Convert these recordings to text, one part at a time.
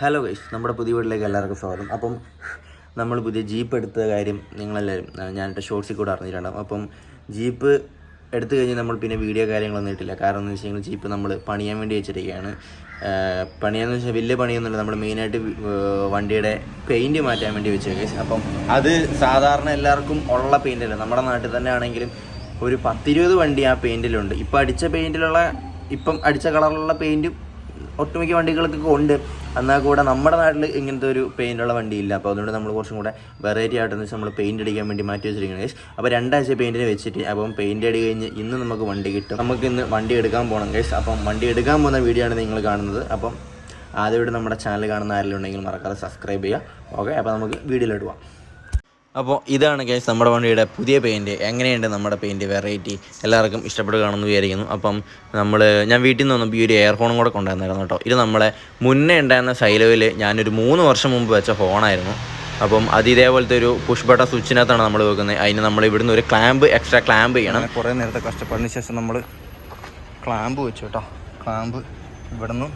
Hello guys നമ്മുടെ പുതിയ വീട്ടിലേക്ക് എല്ലാവർക്കും സ്വാഗതം. അപ്പം നമ്മൾ പുതിയ ജീപ്പ് എടുത്ത കാര്യം നിങ്ങളെല്ലാവരും ഞാനിട്ട് ഷോർട്സിൽ കൂടെ അറിഞ്ഞിട്ടുണ്ടാവും. അപ്പം ജീപ്പ് എടുത്തു കഴിഞ്ഞ് നമ്മൾ പിന്നെ വീഡിയോ കാര്യങ്ങളൊന്നും ഇട്ടില്ല. കാരണം എന്ന് വെച്ച് കഴിഞ്ഞാൽ ജീപ്പ് നമ്മൾ പണിയാൻ വേണ്ടി വെച്ചിരിക്കുകയാണ്. പണിയാന്ന് വെച്ചാൽ വലിയ പണിയൊന്നുമില്ല. നമ്മൾ മെയിനായിട്ട് വണ്ടിയുടെ പെയിന്റ് മാറ്റാൻ വേണ്ടി വെച്ചത് ഗൈസ് അപ്പം അത് സാധാരണ എല്ലാവർക്കും ഉള്ള പെയിന്റല്ല നമ്മുടെ നാട്ടിൽ തന്നെ ആണെങ്കിലും ഒരു പത്തിരുപത് വണ്ടി ആ പെയിന്റിലുണ്ട് ഇപ്പം അടിച്ച പെയിന്റിലുള്ള ഇപ്പം അടിച്ച കളറിലുള്ള പെയിന്റും ഒട്ടുമിക്ക വണ്ടികൾക്കൊക്കെ ഉണ്ട്. എന്നാൽ കൂടെ നമ്മുടെ നാട്ടിൽ ഇങ്ങനത്തെ ഒരു പെയിന്റുള്ള വണ്ടി ഇല്ല അപ്പോൾ അതുകൊണ്ട് നമ്മൾ കുറച്ചും കൂടെ വെറൈറ്റി ആയിട്ടെന്ന് വെച്ചാൽ നമ്മൾ പെയിന്റ് അടിക്കാൻ വേണ്ടി മാറ്റി വെച്ചിരിക്കുന്നത് ഗൈസ് അപ്പോൾ രണ്ടാഴ്ച പെയിന്റിന് വെച്ചിട്ട് അപ്പം പെയിന്റ് അടി കഴിഞ്ഞ് ഇന്ന് നമുക്ക് വണ്ടി കിട്ടും. നമുക്ക് ഇന്ന് വണ്ടി എടുക്കാൻ പോകണം ഗൈസ് അപ്പം വണ്ടി എടുക്കാൻ പോകുന്ന വീഡിയോ ആണ് നിങ്ങൾ കാണുന്നത്. അപ്പം ആദ്യമായിട്ട് നമ്മുടെ ചാനൽ കാണുന്ന ആരെങ്കിലും ഉണ്ടെങ്കിൽ മറക്കാതെ സബ്സ്ക്രൈബ് ചെയ്യുക. ഓക്കെ അപ്പോൾ നമുക്ക് വീഡിയോയിലോട്ട് അപ്പോൾ ഇതാണ് ഗൈസ് നമ്മുടെ വണ്ടിയുടെ പുതിയ പെയിന്റ് എങ്ങനെയുണ്ട് നമ്മുടെ പെയിന്റ് വെറൈറ്റി എല്ലാവർക്കും ഇഷ്ടപ്പെടുകയാണെന്ന് വിചാരിക്കുന്നു. അപ്പം നമ്മൾ ഞാൻ വീട്ടിൽ നിന്ന് വന്നപ്പോൾ ഈ ഒരു എയർ ഫോണും കൂടെ കൊണ്ടുവന്നായിരുന്നു കേട്ടോ. ഇത് നമ്മളെ മുന്നേ ഉണ്ടായിരുന്ന സൈലോയിൽ ഞാനൊരു മൂന്ന് വർഷം മുമ്പ് വെച്ച ഫോണായിരുന്നു അപ്പം അത് ഇതേപോലത്തെ ഒരു പുഷ് ബട്ടൺ സ്വിച്ചിനകത്താണ് നമ്മൾ വെക്കുന്നത്. അതിന് നമ്മൾ ഇവിടുന്ന് ഒരു ക്ലാമ്പ് എക്സ്ട്രാ ക്ലാമ്പ് ചെയ്യണം. കുറേ നേരത്തെ കഷ്ടപ്പാടിന് ശേഷം നമ്മൾ ക്ലാമ്പ് വെച്ചു കേട്ടോ. ക്ലാമ്പ് ഇവിടുന്ന്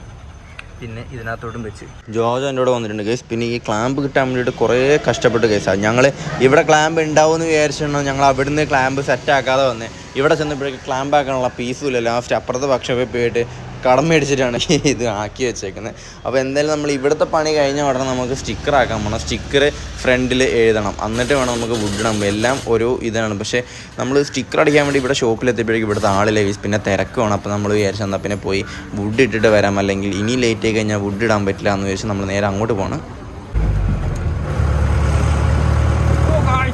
പിന്നെ ഇതിനകത്തോട്ടും വെച്ച്. ജോജോ എന്റെ കൂടെ വന്നിട്ടുണ്ട് കേസ് പിന്നെ ഈ ക്ലാമ്പ് കിട്ടാൻ വേണ്ടിയിട്ട് കുറേ കഷ്ടപ്പെട്ട് കേസാണ് ഞങ്ങൾ ഇവിടെ ക്ലാമ്പ് ഉണ്ടാവുമെന്ന് വിചാരിച്ചിട്ടുണ്ടോ ഞങ്ങൾ അവിടുന്ന് ക്ലാമ്പ് സെറ്റ് ആക്കാതെ വന്നേ. ഇവിടെ ചെന്നപ്പോഴേക്ക് ക്ലാമ്പ് ആക്കാനുള്ള പീസും ഇല്ല ലാസ്റ്റ് അപ്പുറത്തെ വർക്ക്ഷോപ്പിൽ പോയിട്ട് കടം മേടിച്ചിട്ടാണ് ഇത് ആക്കി വെച്ചേക്കുന്നത്. അപ്പോൾ എന്തായാലും നമ്മൾ ഇവിടുത്തെ പണി കഴിഞ്ഞ ഉടനെ നമുക്ക് സ്റ്റിക്കർ ആക്കാൻ പോകണം സ്റ്റിക്കർ ഫ്രണ്ടിൽ എഴുതണം. എന്നിട്ട് വേണം നമുക്ക് വുഡ് എല്ലാം ഒരു ഇതാണ്. പക്ഷേ നമ്മൾ സ്റ്റിക്കർ അടിക്കാൻ വേണ്ടി ഇവിടെ ഷോപ്പിലെത്തിയപ്പോഴേക്കും ഇവിടുത്തെ ആളിലെ പിന്നെ തിരക്ക് വേണം അപ്പോൾ നമ്മൾ വിചാരിച്ചു എന്നാൽ പിന്നെ പോയി വുഡ് ഇട്ടിട്ട് വരാം. അല്ലെങ്കിൽ ഇനി ലേറ്റ് ആയി കഴിഞ്ഞാൽ വുഡ് ഇടാൻ പറ്റില്ല എന്ന് വിചാരിച്ച് നമ്മൾ നേരെ അങ്ങോട്ട് പോകണം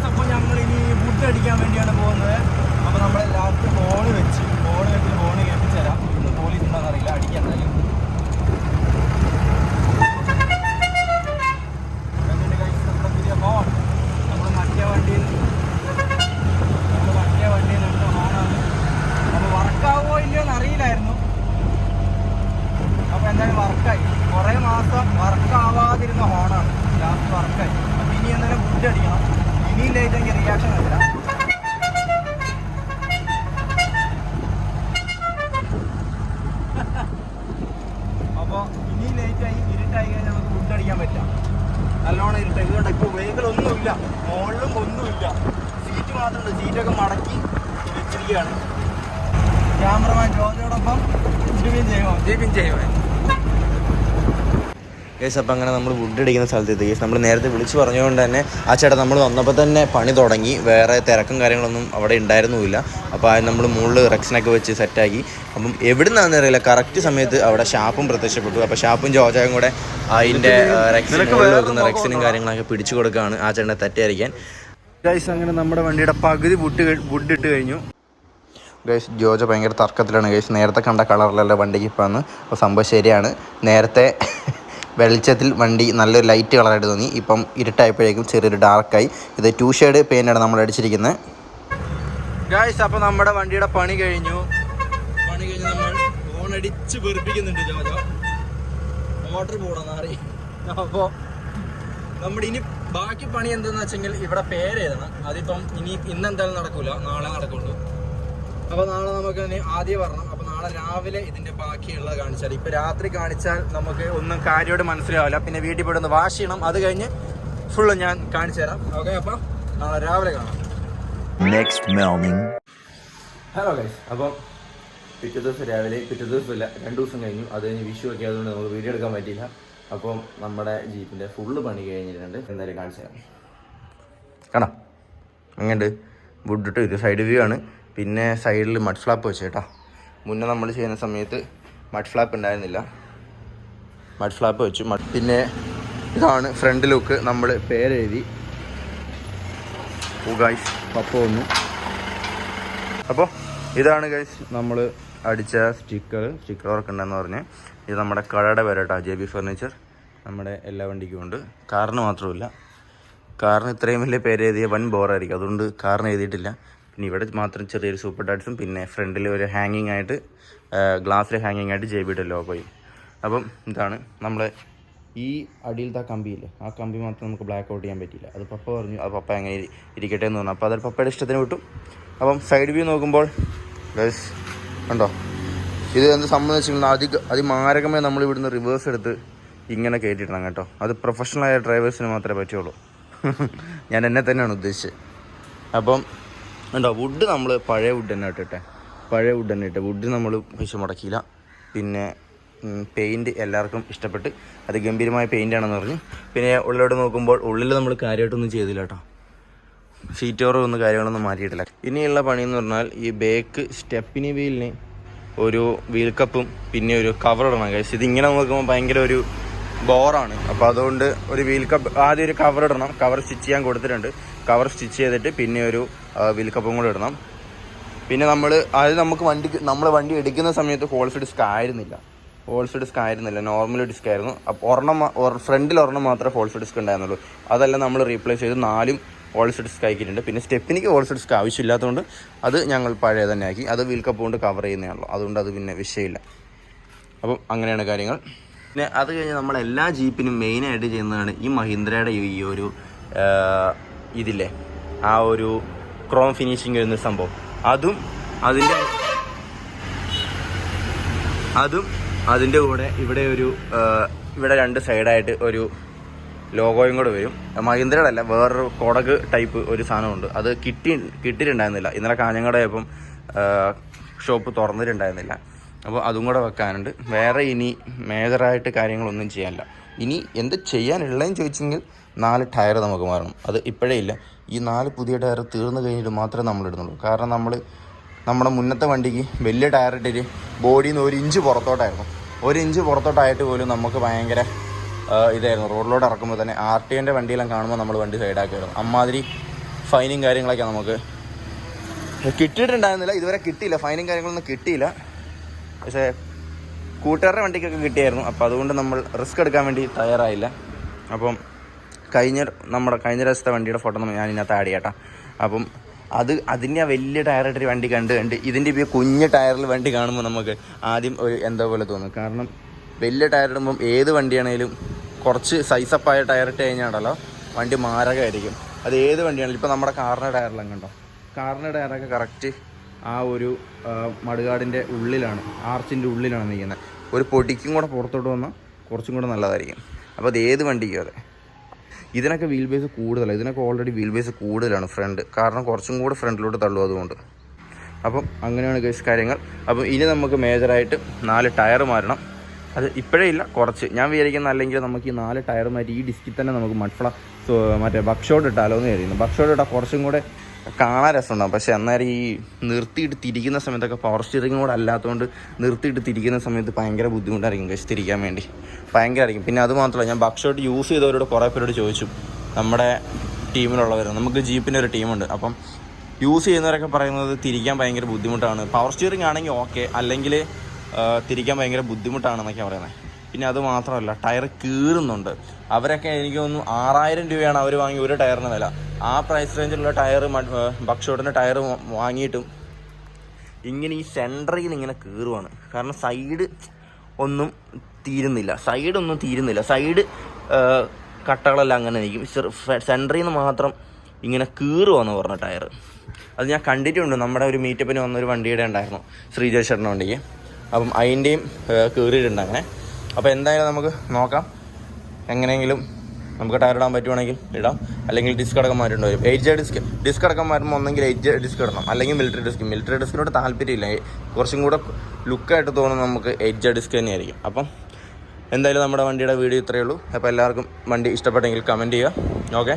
അപ്പോൾ ഞങ്ങൾ ഇനി വുഡ് അടിക്കാൻ വേണ്ടിയാണ് പോകുന്നത് അപ്പോൾ നമ്മൾ ലാസ്റ്റ് ഫോൺ വെച്ച് ഫോൺ വെച്ച് ഫോൺ കേൾപ്പിച്ച് തരാം ഇന്ന് പോലീസ് ഉണ്ടോന്ന് അറിയില്ല അടിക്കാൻ എന്തായാലും എന്നിട്ട് guys നമ്മുടെ പുതിയ ഫോൺ നമ്മൾ മറ്റേ വണ്ടിയിൽ നമ്മൾ മറ്റേ വണ്ടിയിൽ എടുത്ത ഫോണാണ് അപ്പോൾ വർക്കാവുമോ ഇല്ലയോ എന്ന് അറിയില്ലായിരുന്നു അപ്പോൾ എന്തായാലും വർക്കായി കുറേ മാസം വർക്കാവാതിരുന്ന ഹോണാണ് ലാസ്റ്റ് വർക്കായി അപ്പോൾ ഇനി എന്തായാലും ഫുഡ് അടിക്കണം ഇനിയും ലേറ്റ് എനിക്ക് റിയാക്ഷൻ വരില്ല അപ്പോൾ ഇനി ലേറ്റായി ഇരുട്ടായി കഴിഞ്ഞാൽ നമുക്ക് ഫുഡ് അടിക്കാൻ പറ്റില്ല നല്ലോണം ഇരുട്ടായി ഇതുകൊണ്ട് ഇപ്പോൾ വെഹിക്കിളൊന്നുമില്ല ഒന്നുമില്ല. സീറ്റ് മാത്രമല്ല സീറ്റൊക്കെ മടക്കി വെച്ചിരിക്കുകയാണ്. ക്യാമറമാൻ ജോലിയോടൊപ്പം ജിബിൻ ചെയ്യുമോ ജിബിൻ കേസ് അപ്പം അങ്ങനെ നമ്മൾ വുഡ് അടിക്കുന്ന സ്ഥലത്തെത്തി. കേസ് നമ്മൾ നേരത്തെ വിളിച്ച് പറഞ്ഞുകൊണ്ട് തന്നെ ആ ചേട്ടൻ നമ്മൾ വന്നപ്പോൾ തന്നെ പണി തുടങ്ങി. വേറെ തിരക്കും കാര്യങ്ങളൊന്നും അവിടെ ഉണ്ടായിരുന്നുമില്ല അപ്പോൾ ആ നമ്മൾ മുകളിൽ റെക്സിനൊക്കെ വെച്ച് സെറ്റാക്കി അപ്പം എവിടെ നിന്നാണെന്ന് അറിയില്ല. കറക്റ്റ് സമയത്ത് അവിടെ ഷാപ്പും പ്രത്യക്ഷപ്പെട്ടു. അപ്പോൾ ഷാപ്പും ജോജായും കൂടെ അതിന്റെ റെക്സിന് വെക്കുന്ന റെക്സിനും കാര്യങ്ങളൊക്കെ പിടിച്ചു കൊടുക്കുകയാണ് ആ ചേട്ടനെ തെറ്റായിരിക്കാൻ ഗൈസ് അങ്ങനെ നമ്മുടെ വണ്ടിയുടെ പകുതി വുഡ് വുഡ് ഇട്ട് കഴിഞ്ഞു. ഗൈസ് ജോജ ഭയങ്കര തർക്കത്തിലാണ്. ഗൈസ് നേരത്തെ കണ്ട കളറിലല്ല വണ്ടിക്ക് ഇപ്പം വന്ന് അപ്പോൾ സംഭവം ശരിയാണ്. നേരത്തെ വെളിച്ചത്തിൽ വണ്ടി നല്ലൊരു ലൈറ്റ് കളറായിട്ട് തോന്നി. ഇപ്പം ഇരുട്ടായപ്പോഴേക്കും ചെറിയൊരു ഡാർക്കായി ഇത് ടു ഷെയ്ഡ് പെയിന്റാണ് നമ്മൾ അടിച്ചിരിക്കുന്നത് ഗായ്സ് അപ്പോൾ നമ്മുടെ വണ്ടിയുടെ പണി കഴിഞ്ഞു. പണി കഴിഞ്ഞ് നമ്മൾ ഫോൺ അടിച്ച് വെറുപ്പിക്കുന്നുണ്ട് ജോജോ മോട്ടർ പോടാന്നാറി അപ്പോൾ നമ്മുടെ ഇനി ബാക്കി പണി എന്തെന്ന് വെച്ചെങ്കിൽ ഇവിടെ പേര് അതിപ്പം ഇനി ഇന്ന് എന്തായാലും നടക്കൂല. നാളെ നടക്കുള്ളൂ. അപ്പോൾ നാളെ നമുക്ക് ഇനി ആദ്യം അപ്പൊ നാളെ രാവിലെ ഇതിന്റെ ബാക്കിയുള്ളത് കാണിച്ചാൽ. ഇപ്പൊ രാത്രി കാണിച്ചാൽ നമുക്ക് ഒന്നും കാര്യമായിട്ട് മനസ്സിലാവില്ല. പിന്നെ വീട്ടിൽ പോയിട്ട് ഒന്ന് വാഷ് ചെയ്യണം. അത് കഴിഞ്ഞ് ഫുള്ള് ഞാൻ കാണിച്ചു തരാം. ഓക്കെ അപ്പൊ നാളെ രാവിലെ കാണാം. നെക്സ്റ്റ് മോർണിംഗ് ഹലോ ഗൈസ് അപ്പം പിറ്റേ ദിവസം രാവിലെ പിറ്റേ ഇല്ല രണ്ട് ദിവസം കഴിഞ്ഞു. അത് കഴിഞ്ഞ് വിഷു ഒക്കെ ആയതുകൊണ്ട് നമുക്ക് വീഡിയോ എടുക്കാൻ പറ്റിയില്ല. അപ്പം നമ്മുടെ ജീപ്പിന്റെ ഫുള്ള് പണി കഴിഞ്ഞിട്ടുണ്ട്. എന്തായാലും കാണിച്ചു തരാം. കാണാം. അങ്ങനെ വുഡ് ഇട്ട് സൈഡ് വ്യൂ ആണ്. പിന്നെ സൈഡിൽ മഡ് ഫ്ലാപ്പ് വെച്ച് കേട്ടോ. മുന്നേ നമ്മൾ ചെയ്യുന്ന സമയത്ത് മഡ് ഫ്ലാപ്പ് ഉണ്ടായിരുന്നില്ല. മഡ് ഫ്ലാപ്പ് വെച്ചു. പിന്നെ ഇതാണ് ഫ്രണ്ട് ലുക്ക് നമ്മൾ പേരെഴുതി. ഗൈസ് പപ്പ വന്നു. അപ്പോൾ ഇതാണ് ഗൈസ് നമ്മൾ അടിച്ച സ്റ്റിക്കർ സ്റ്റിക്കർ വർക്ക് ഉണ്ടെന്ന് പറഞ്ഞ്. ഇത് നമ്മുടെ കടയുടെ പേരട്ടോ ജെ ബി ഫർണിച്ചർ നമ്മുടെ എല്ലാ വണ്ടിക്കും ഉണ്ട്. കാറിന് മാത്രമല്ല കാറിന് ഇത്രയും വലിയ പേര് എഴുതിയ വൻ ബോറായിരിക്കും അതുകൊണ്ട് കാറിന് എഴുതിയിട്ടില്ല. പിന്നെ ഇവിടെ മാത്രം ചെറിയൊരു സൂപ്പർ ഡാറ്റ്സും പിന്നെ ഫ്രണ്ടിൽ ഒരു ഹാങ്ങിങ് ആയിട്ട് ഗ്ലാസ്സിൽ ഹാങ്ങിങ് ആയിട്ട് ജെ ബിയുടെ ലോഗോയും അപ്പം ഇതാണ് നമ്മൾ ഈ അടിയിലത്തെ ആ കമ്പിയില്ലേ ആ കമ്പി മാത്രം നമുക്ക് ബ്ലാക്ക് ഔട്ട് ചെയ്യാൻ പറ്റിയില്ല. അത് പപ്പ പറഞ്ഞു അത് പപ്പ എങ്ങനെ ഇരി- ഇരിക്കട്ടെ എന്ന് പറഞ്ഞു. അപ്പോൾ അത് പപ്പയുടെ ഇഷ്ടത്തിന് വിട്ടു. അപ്പം സൈഡ് വ്യൂ നോക്കുമ്പോൾ ഗൈസ് ഉണ്ടോ ഇത് എന്ത് സംബന്ധിച്ചിട്ടുള്ള അതി അതിമാരകമായി നമ്മൾ ഇവിടുന്ന് റിവേഴ്സ് എടുത്ത് ഇങ്ങനെ കയറ്റിയിടണം കേട്ടോ. അത് പ്രൊഫഷണലായ ഡ്രൈവേഴ്സിന് മാത്രമേ പറ്റുള്ളൂ. ഞാൻ എന്നെ തന്നെയാണ് ഉദ്ദേശിച്ചത്. അപ്പം ഉണ്ടോ വുഡ് നമ്മൾ പഴയ വുഡ് തന്നെ ഇട്ടിട്ടെ. പഴയ വുഡ് തന്നെ ഇട്ടെ വുഡ് നമ്മൾ പൈസ മുടക്കിയില്ല. പിന്നെ പെയിന്റ് എല്ലാവർക്കും ഇഷ്ടപ്പെട്ട് അത് ഗംഭീരമായ പെയിന്റ് ആണെന്ന് പറഞ്ഞു. പിന്നെ ഉള്ളിലോട്ട് നോക്കുമ്പോൾ ഉള്ളിൽ നമ്മൾ കാര്യമായിട്ടൊന്നും ചെയ്തില്ല കേട്ടോ സീറ്റ് ഓവർ ഒന്നും കാര്യങ്ങളൊന്നും മാറ്റിയിട്ടില്ല. ഇനിയുള്ള പണിയെന്ന് പറഞ്ഞാൽ ഈ ബേക്ക് സ്റ്റെപ്പിനി വീലിന് ഒരു വീൽ കപ്പും പിന്നെ ഒരു കവർ ഇടണം. കഴിച്ച് ഇതിങ്ങനെ നോക്കുമ്പോൾ ഭയങ്കര ഒരു ബോറാണ് അപ്പോൾ അതുകൊണ്ട് ഒരു വീൽ കപ്പ് ആദ്യം ഒരു കവർ ഇടണം. കവർ സ്റ്റിച്ച് ചെയ്യാൻ കൊടുത്തിട്ടുണ്ട്. കവർ സ്റ്റിച്ച് ചെയ്തിട്ട് പിന്നെ ഒരു വീൽ കപ്പും കൂടെ ഇടണം. പിന്നെ നമ്മൾ അത് നമുക്ക് വണ്ടി നമ്മൾ വണ്ടി എടുക്കുന്ന സമയത്ത് ഹോൾസ് ഡിസ്ക് ആയിരുന്നില്ല. ഹോൾസ് ഡിസ്ക് ആയിരുന്നില്ല. നോർമൽ ഡിസ്ക് ആയിരുന്നു. അപ്പോൾ ഒരെണ്ണം ഫ്രണ്ടിൽ ഒരെണ്ണം മാത്രമേ ഹോൾസ് ഡിസ്ക് ഉണ്ടായിരുന്നുള്ളൂ. അതെല്ലാം നമ്മൾ റീപ്ലേസ് ചെയ്ത് നാലും ഹോൾസ് ഡിസ്ക് ആക്കിയിട്ടുണ്ട് പിന്നെ സ്റ്റെപ്പിനിക്ക് ഹോൾസ് ഡിസ്ക് ആവശ്യമില്ലാത്തതുകൊണ്ട് അത് ഞങ്ങൾ പഴയ തന്നെ ആക്കി അത് വീൽ കൊണ്ട് കവർ ചെയ്യുന്നതാണല്ലോ അതുകൊണ്ട് അത് പിന്നെ വിഷയമില്ല. അപ്പം അങ്ങനെയാണ് കാര്യങ്ങൾ. പിന്നെ അത് കഴിഞ്ഞ് നമ്മൾ എല്ലാ ജീപ്പിനും മെയിനായിട്ട് ചെയ്യുന്നതാണ് ഈ മഹീന്ദ്രയുടെ ഈ ഒരു ഇതില്ലേ? ആ ഒരു ക്രോം ഫിനിഷിങ് വരുന്ന സംഭവം. അതും അതിന്റെ അതും അതിന്റെ കൂടെ ഇവിടെ ഒരു ഇവിടെ രണ്ട് സൈഡായിട്ട് ഒരു ലോഗോയും കൂടെ വരും. മഹീന്ദ്രയുടെ അല്ല വേറൊരു കൊടക് ടൈപ്പ് ഒരു സാധനമുണ്ട്. അത് കിട്ടി കിട്ടിയിട്ടുണ്ടായിരുന്നില്ല. ഇന്നലെ കാഞ്ഞങ്ങടയപ്പം ഷോപ്പ് തുറന്നിട്ടുണ്ടായിരുന്നില്ല. അപ്പോൾ അതും കൂടെ വെക്കാനുണ്ട്. വേറെ ഇനി മേജറായിട്ട് കാര്യങ്ങളൊന്നും ചെയ്യാനില്ല. ഇനി എന്ത് ചെയ്യാനുള്ളതെന്ന് ചോദിച്ചെങ്കിൽ നാല് ടയർ നമുക്ക് മാറണം. അത് ഇപ്പോഴേ ഇല്ല. ഈ നാല് പുതിയ ടയർ തീർന്നു കഴിഞ്ഞിട്ട് മാത്രമേ നമ്മൾ ഇടുന്നുള്ളൂ കാരണം നമ്മൾ നമ്മുടെ മുന്നത്തെ വണ്ടിക്ക് വലിയ ടയർ ഇട്ടിട്ട് ബോഡിയിൽ നിന്ന് ഒരു ഇഞ്ച് പുറത്തോട്ടായിരുന്നു. ഒരു ഇഞ്ച് പുറത്തോട്ടായിട്ട് പോലും നമുക്ക് ഭയങ്കര ഇതായിരുന്നു. റോഡിലോട്ട് ഇറക്കുമ്പോൾ തന്നെ ആർ ടി എന്റെ വണ്ടിയെല്ലാം കാണുമ്പോൾ നമ്മൾ വണ്ടി സൈഡാക്കിയായിരുന്നു അമ്മാതിരി ഫൈനും കാര്യങ്ങളൊക്കെ നമുക്ക് കിട്ടിയിട്ടുണ്ടായിരുന്നില്ല. ഇതുവരെ കിട്ടിയില്ല. ഫൈനും കാര്യങ്ങളൊന്നും കിട്ടിയില്ല. പക്ഷേ കൂട്ടുകാരുടെ വണ്ടിക്കൊക്കെ കിട്ടിയായിരുന്നു. അപ്പോൾ അതുകൊണ്ട് നമ്മൾ റിസ്ക് എടുക്കാൻ വേണ്ടി തയ്യാറായില്ല. അപ്പം കഴിഞ്ഞ നമ്മുടെ കഴിഞ്ഞ ദിവസത്തെ വണ്ടിയുടെ ഫോട്ടോ ഞാൻ ഇതിനകത്ത് ആഡ് ചെയ്യട്ടാ. അപ്പം അത് അതിന്റെ ആ വലിയ ടയറായിട്ടൊരു വണ്ടി കണ്ട് കണ്ട് ഇതിന്റെ ഇപ്പോൾ കുഞ്ഞ് ടയറിൽ വണ്ടി കാണുമ്പോൾ നമുക്ക് ആദ്യം ഒരു എന്തോ പോലെ തോന്നും. കാരണം വലിയ ടയർ ഇടുമ്പം ഏത് വണ്ടിയാണേലും കുറച്ച് സൈസപ്പായ ടയർ ഇട്ട് കഴിഞ്ഞാണല്ലോ വണ്ടി മാരകമായിരിക്കും. അത് ഏത് വണ്ടിയാണെങ്കിലും ഇപ്പോൾ നമ്മുടെ കാറിന്റെ ടയറിലും കണ്ടോ കാറിന്റെ ടയറൊക്കെ കറക്റ്റ് ആ ഒരു മടുകാടിന്റെ ഉള്ളിലാണ് ആർച്ചിന്റെ ഉള്ളിലാണ് നിൽക്കുന്നത്. ഒരു പൊടിക്കും കൂടെ പുറത്തോട്ട് വന്നാൽ കുറച്ചും കൂടെ നല്ലതായിരിക്കും. അപ്പോൾ അത് ഏത് വണ്ടിക്കും അതെ? ഇതിനൊക്കെ വീൽ ബേസ് കൂടുതലാണ് ഇതിനൊക്കെ ഓൾറെഡി വീൽ ബേസ് കൂടുതലാണ് ഫ്രണ്ട് കാരണം കുറച്ചും കൂടെ ഫ്രണ്ടിലോട്ട് തള്ളും അതുകൊണ്ട്. അപ്പം അങ്ങനെയാണ് ഗൈസ് കാര്യങ്ങൾ. അപ്പം ഇനി നമുക്ക് മേജറായിട്ട് നാല് ടയർ മാറണം. അത് ഇപ്പോഴേ ഇല്ല കുറച്ച്. ഞാൻ വിചാരിക്കുന്ന അല്ലെങ്കിൽ നമുക്ക് ഈ നാല് ടയർ മാറ്റി ഈ ഡിസ്കിൽ തന്നെ നമുക്ക് മഡ്ഫ്ല മറ്റേ ബക്ഷോട്ട് ഇട്ടാലോ എന്ന് കരുതുന്നു ബക്ഷോട്ട് ഇട്ടാൽ കുറച്ചും കൂടെ കാണാൻ രസമുണ്ടാകും പക്ഷെ അന്നേരം ഈ നിർത്തിയിട്ട് തിരിക്കുന്ന സമയത്തൊക്കെ പവർ സ്റ്റിയറിംഗ് കൂടെ അല്ലാത്തതുകൊണ്ട് നിർത്തിയിട്ട് തിരിക്കുന്ന സമയത്ത് ഭയങ്കര ബുദ്ധിമുട്ടായിരിക്കും കഴിച്ച് തിരിക്കാൻ വേണ്ടി. ഭയങ്കരമായിരിക്കും പിന്നെ അത് മാത്രമല്ല ഞാൻ ബക്ഷോട്ട് യൂസ് ചെയ്തവരോട് കുറേ പേരോട് ചോദിച്ചു. നമ്മുടെ ടീമിലുള്ളവർ നമുക്ക് ജീപ്പിന്റെ ഒരു ടീമുണ്ട്. അപ്പം യൂസ് ചെയ്യുന്നവരൊക്കെ പറയുന്നത് തിരിക്കാൻ ഭയങ്കര ബുദ്ധിമുട്ടാണ്. പവർ സ്റ്റിയറിംഗ് ആണെങ്കിൽ ഓക്കെ അല്ലെങ്കിൽ തിരിക്കാൻ ഭയങ്കര ബുദ്ധിമുട്ടാണെന്നൊക്കെയാണ് പറയുന്നത് പിന്നെ അത് മാത്രമല്ല ടയർ കീറുന്നുണ്ട്. അവരൊക്കെ എനിക്ക് തോന്നുന്നു ആറായിരം രൂപയാണ് അവർ വാങ്ങി ഒരു ടയറിന് വില. ആ പ്രൈസ് റേഞ്ചിലുള്ള ടയർ ബക്ഷോട്ടിന്റെ ടയർ വാങ്ങിയിട്ടും ഇങ്ങനെ ഈ സെന്ററിൽ ഇങ്ങനെ കീറുവാണ്. കാരണം സൈഡ് ഒന്നും തീരുന്നില്ല. സൈഡ് ഒന്നും തീരുന്നില്ല. സൈഡ് കട്ടകളെല്ലാം അങ്ങനെ നിൽക്കും. സെന്ററിൽ നിന്ന് മാത്രം ഇങ്ങനെ കീറുവാന്ന് പറഞ്ഞ ടയർ അത് ഞാൻ കണ്ടിട്ടുണ്ട്. നമ്മുടെ ഒരു മീറ്റപ്പിന് വന്നൊരു വണ്ടിയുടെ ഉണ്ടായിരുന്നു. ശ്രീജേഷറിന്റെ വണ്ടിക്ക് അപ്പം അതിന്റെയും കീറിയിട്ടുണ്ട് അങ്ങനെ. അപ്പോൾ എന്തായാലും നമുക്ക് നോക്കാം. എങ്ങനെയെങ്കിലും നമുക്ക് ടയർ ഇടാൻ പറ്റുവാണെങ്കിൽ ഇടാം. അല്ലെങ്കിൽ ഡിസ്ക് അടക്കം മാറ്റേണ്ടി വരും എയ്റ്റ് ജെ ഡിസ്ക് ഡിസ്ക് അടക്കം മാറ്റുമ്പോൾ ഒന്നെങ്കിൽ എയ്റ്റ് ജെ ഡിസ്ക് ഇടണം. അല്ലെങ്കിൽ മിലിറ്ററി ഡിസ്ക് മിലിറ്ററി ഡിസ്കിനോട് താല്പര്യമില്ല. കുറച്ചും കൂടെ ലുക്കായിട്ട് തോന്നുന്നത് നമുക്ക് എയ്റ്റ് ജെ ഡിസ്ക് തന്നെയായിരിക്കും. അപ്പം എന്തായാലും നമ്മുടെ വണ്ടിയുടെ വീഡിയോ ഇത്രയേ ഉള്ളൂ. അപ്പോൾ എല്ലാവർക്കും വണ്ടി ഇഷ്ടപ്പെട്ടെങ്കിൽ കമന്റ് ചെയ്യുക. ഓക്കെ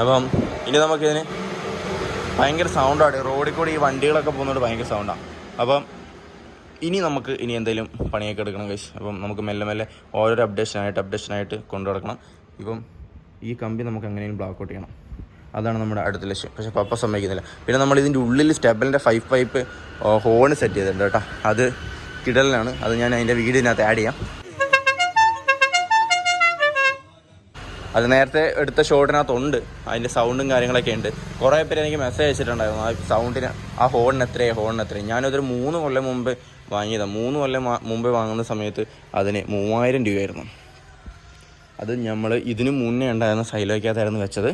അപ്പം ഇനി നമുക്കിതിന് ഭയങ്കര സൗണ്ടാണ് റോഡിൽ കൂടി ഈ വണ്ടികളൊക്കെ പോകുന്നതുകൊണ്ട് ഭയങ്കര സൗണ്ടാണ് അപ്പം ഇനി നമുക്ക് ഇനി എന്തെങ്കിലും പണിയൊക്കെ എടുക്കണം കഴിച്ച് അപ്പം നമുക്ക് മെല്ലെ മെല്ലെ ഓരോരോ അപ്ഡേഷനായിട്ട് അപ്ഡേഷനായിട്ട് കൊണ്ടു നടക്കണം ഇപ്പം ഈ കമ്പി നമുക്ക് എങ്ങനെയും ബ്ലോക്ക് ഔട്ട് ചെയ്യണം. അതാണ് നമ്മുടെ അടുത്ത ലക്ഷ്യം. പക്ഷേ പപ്പ സമ്മതിക്കുന്നില്ല. പിന്നെ നമ്മൾ ഇതിന്റെ ഉള്ളിൽ സ്റ്റെബലിന്റെ ഫൈവ് പൈപ്പ് ഹോൺ സെറ്റ് ചെയ്തിട്ടുണ്ട് കേട്ടോ. അത് കിടലിനാണ്. അത് ഞാൻ അതിന്റെ വീടിനകത്ത് ആഡ് ചെയ്യാം. അത് നേരത്തെ എടുത്ത ഷോട്ടിനകത്തുണ്ട് അതിന്റെ സൗണ്ടും കാര്യങ്ങളൊക്കെ ഉണ്ട്. കുറേ പേര് എനിക്ക് മെസ്സേജ് അയച്ചിട്ടുണ്ടായിരുന്നു. ആ സൗണ്ടിന് ആ ഹോണിന് എത്രയാണ് ഹോണിന് എത്രയാണ് ഞാനതൊരു മൂന്ന് കൊല്ലം മുമ്പ് വാങ്ങിയതാണ് മൂന്ന് കൊല്ലം മുമ്പ് വാങ്ങുന്ന സമയത്ത് അതിന് മൂവായിരം രൂപയായിരുന്നു. അത് നമ്മൾ ഇതിന് മുന്നേ ഉണ്ടായിരുന്ന സൈലോയ്ക്കകത്തായിരുന്നു വെച്ചത്.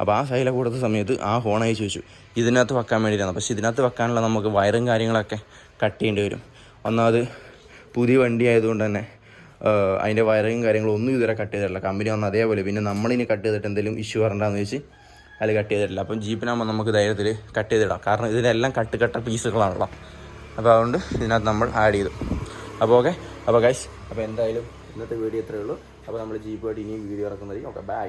അപ്പോൾ ആ സൈല കൊടുത്ത സമയത്ത് ആ ഹോൺ അയച്ചു വെച്ചു. ഇതിനകത്ത് വെക്കാൻ വേണ്ടിയിട്ടാണ്. പക്ഷേ ഇതിനകത്ത് വെക്കാനുള്ള നമുക്ക് വയറും കാര്യങ്ങളൊക്കെ കട്ട് ചെയ്യേണ്ടി വരും. ഒന്നാമത് പുതിയ വണ്ടി ആയതുകൊണ്ട് തന്നെ അതിന്റെ വയറും കാര്യങ്ങളും ഒന്നും ഇതുവരെ കട്ട് ചെയ്തിട്ടില്ല. കമ്പനി വന്ന അതേപോലെ പിന്നെ നമ്മളിനി കട്ട് ചെയ്തിട്ട് എന്തെങ്കിലും ഇഷ്യൂ വരണ്ടെന്ന് വെച്ച് അതിൽ കട്ട് ചെയ്തിട്ടില്ല. അപ്പം ജീപ്പിനാകുമ്പോൾ നമുക്ക് ധൈര്യത്തിൽ കട്ട് ചെയ്തിടാം. കാരണം ഇതിനെല്ലാം കട്ട് കട്ട പീസുകളാണല്ലോ. അപ്പോൾ അതുകൊണ്ട് ഇതിനകത്ത് നമ്മൾ ആഡ് ചെയ്തു. അപ്പോൾ ഓക്കെ അപ്പോൾ ഗൈസ് അപ്പോൾ എന്തായാലും ഇന്നത്തെ വീഡിയോ ഇത്രയേ ഉള്ളൂ. അപ്പോൾ നമ്മൾ ജീപ്പുമായിട്ട് ഇനിയും വീഡിയോ ഇറക്കുന്നതായിരിക്കും. Okay bye